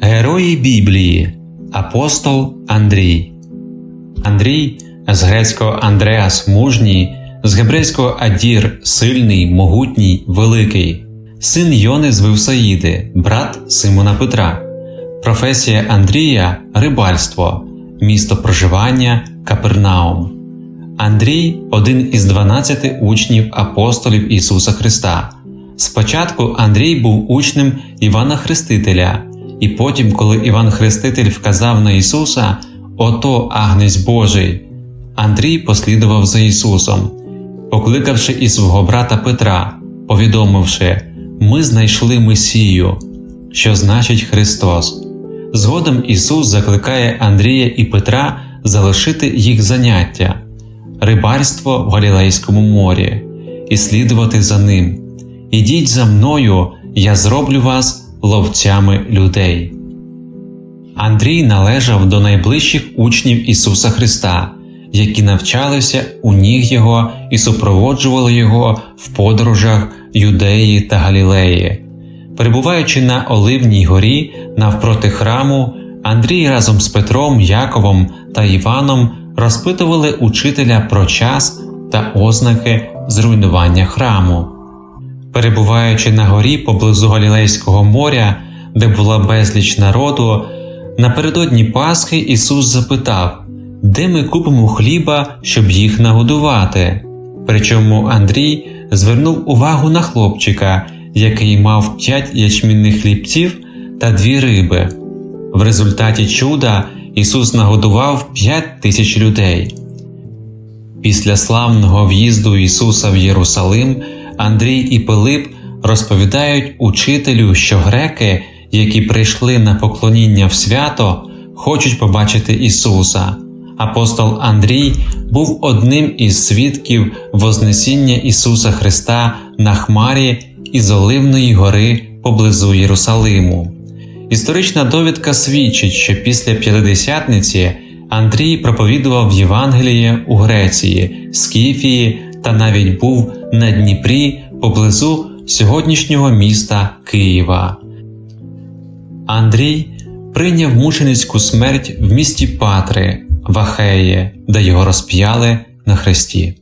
Герої Біблії Апостол Андрій. Андрій з грецького Андреас мужній, з гебрейського Адір сильний, могутній, великий, син Йони з Вивсаїди, брат Симона Петра. Професія Андрія рибальство, місто проживання Капернаум. Андрій один із 12 учнів апостолів Ісуса Христа. Спочатку Андрій був учнем Івана Хрестителя, і потім, коли Іван Хреститель вказав на Ісуса, ото Агнець Божий, Андрій послідував за Ісусом, покликавши і свого брата Петра, повідомивши: Ми знайшли Месію, що значить Христос. Згодом Ісус закликає Андрія і Петра залишити їх заняття, рибальство в Галілейському морі, і слідувати за ним. Ідіть за мною, я зроблю вас ловцями людей. Андрій належав до найближчих учнів Ісуса Христа, які навчалися у ніг Його і супроводжували Його в подорожах Юдеї та Галілеї. Перебуваючи на Оливній горі навпроти храму, Андрій разом з Петром, Яковом та Іваном розпитували учителя про час та ознаки зруйнування храму. Перебуваючи на горі поблизу Галілейського моря, де була безліч народу, напередодні Пасхи Ісус запитав, де ми купимо хліба, щоб їх нагодувати. Причому Андрій звернув увагу на хлопчика, який мав п'ять ячмінних хлібців та дві риби. В результаті чуда Ісус нагодував п'ять тисяч людей. Після славного в'їзду Ісуса в Єрусалим Андрій і Пилип розповідають учителю, що греки, які прийшли на поклоніння в свято, хочуть побачити Ісуса. Апостол Андрій був одним із свідків Вознесіння Ісуса Христа на хмарі із Оливної гори поблизу Єрусалиму. Історична довідка свідчить, що після П'ятидесятниці Андрій проповідував Євангеліє у Греції, Скіфії та навіть був на Дніпрі поблизу сьогоднішнього міста Києва. Андрій прийняв мученицьку смерть в місті Патри в Ахеї, де його розп'яли на хресті.